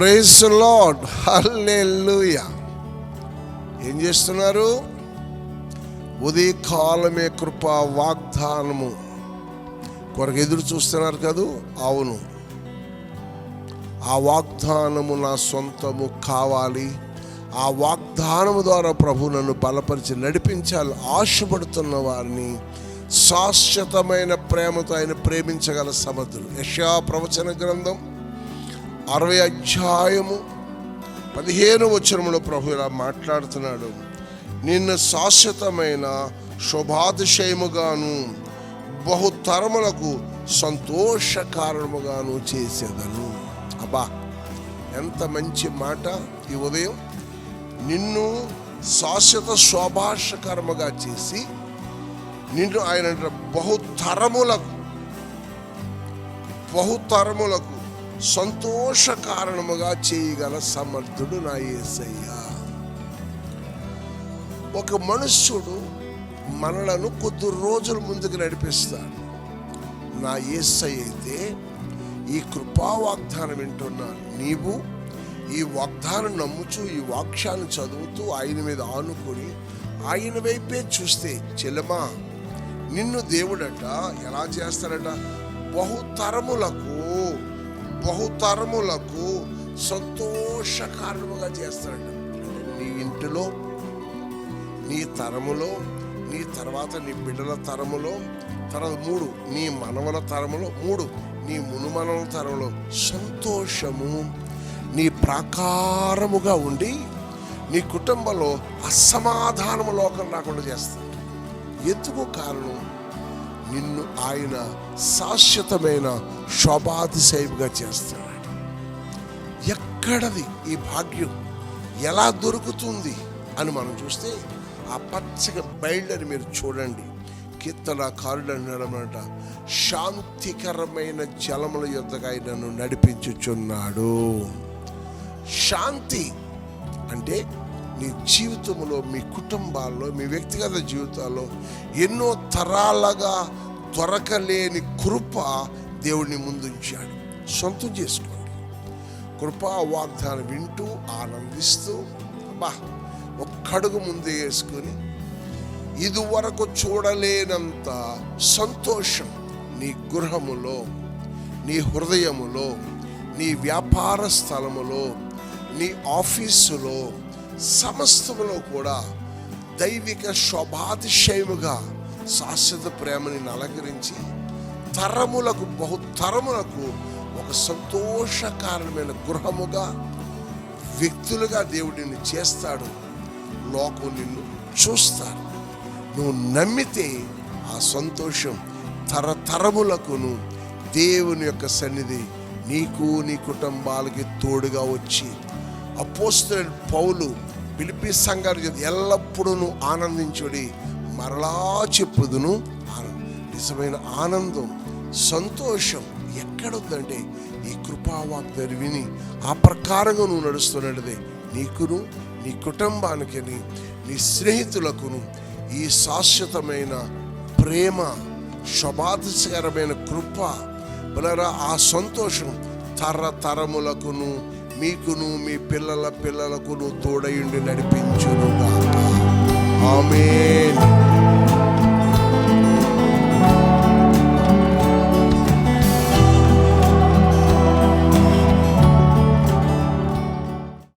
Praise lord హల్లెలూయా ఏం చేస్తున్నారు? ఉదయకాలమే కృప వాగ్దానము కొరకు ఎదురు చూస్తున్నారు కదూ? అవును. ఆ వాగ్దానము నా సొంతము కావాలి. ఆ వాగ్దానము ద్వారా ప్రభు నన్ను బలపరిచి నడిపించాలి. ఆశపడుతున్న వారిని శాశ్వతమైన ప్రేమతో ఆయన ప్రేమించగల సమర్థుడు యశా ప్రవచన గ్రంథం అరవై అధ్యాయము పదిహేను వచనములో ప్రభు ఇలా మాట్లాడుతున్నాడు. నిన్ను శాశ్వతమైన శుభాతిశయముగాను బహుతరములకు సంతోషకారణముగాను చేసేదను. అబ్బా ఎంత మంచి మాట ఈ ఉదయం. నిన్ను శాశ్వత శోభాషకరముగా చేసి నిన్ను ఆయన బహుతరములకు బహుతరములకు సంతోష కారణముగా చేయగల సమర్థుడు నా ఏసయ్య. ఒక మనుష్యుడు మనలను కొద్ది రోజుల ముందుకు నడిపిస్తాడు. నా ఏసయ్య అయితే ఈ కృపా వాగ్దానం వింటున్నాను. నీవు ఈ వాగ్దానం నమ్ముచు ఈ వాక్యాన్ని చదువుతూ ఆయన మీద ఆనుకొని ఆయన వైపే చూస్తే చెలమా నిన్ను దేవుడట ఎలా చేస్తాడట? బహుతరములకు బహుతరములకు సంతోషకారణముగా చేస్తాడట చేస్తాడు. నీ ఇంటిలో నీ తరములో నీ తర్వాత నీ బిడ్డల తరములో తర్వాత మూడు నీ మనవల తరములో మూడు నీ మునుమనల తరములో సంతోషము నీ ప్రాకారముగా ఉండి నీ కుటుంబంలో అసమాధానము లోకం రాకుండా చేస్తాడు. ఎందుకు కారణం? నిన్ను ఆయన శాశ్వతమైన శోభాతిశయముగా చేస్తున్నాడు. ఎక్కడది ఈ భాగ్యం? ఎలా దొరుకుతుంది అని మనం చూస్తే ఆ పచ్చగా బయలుదేరి మీరు చూడండి. కీర్తన కారుడు అన్నాడనమాట శాంతికరమైన జలముల యొద్దగా ఆయనను నడిపించుచున్నాడు. శాంతి అంటే నీ జీవితంలో మీ కుటుంబాల్లో మీ వ్యక్తిగత జీవితాల్లో ఎన్నో తరాలుగా దొరకలేని కృప దేవుడిని ముందుంచాడు సొంతం చేసుకోండి. కృపా వాగ్దానం వింటూ ఆనందిస్తూ బా ఒక్కడుగు ముందు వేసుకొని ఇదివరకు చూడలేనంత సంతోషం నీ గృహములో నీ హృదయములో నీ వ్యాపార స్థలములో నీ ఆఫీసులో సమస్తములో కూడా దైవిక శోభాతిశయముగా శాశ్వత ప్రేమని అలంకరించి తరములకు బహుతరములకు ఒక సంతోషకారణమైన గృహముగా వ్యక్తులుగా దేవుడిని చేస్తాడు. లోకం నిన్ను చూస్తాడు. నువ్వు నమ్మితే ఆ సంతోషం తరతరములకును దేవుని యొక్క సన్నిధి నీకు నీ కుటుంబాలకి తోడుగా వచ్చి అపోస్తుల పౌలు పిలిపి సంఘాలు ఎల్లప్పుడూ నువ్వు ఆనందించుడి. మరలా చెప్పుదును ఆనందం. నిజమైన ఆనందం సంతోషం ఎక్కడుందంటే ఈ కృపావాగ్దాన్ని విని ఆ ప్రకారంగా నువ్వు నడుస్తున్నదే నీకును నీ కుటుంబానికి నీ స్నేహితులకును ఈ శాశ్వతమైన ప్రేమ శోభాతిశకరమైన కృప బలరా ఆ సంతోషం తరతరములకును మీకును మీ పిల్లల పిల్లలకును తోడయుండి నడిపించునుగాక. ఆమె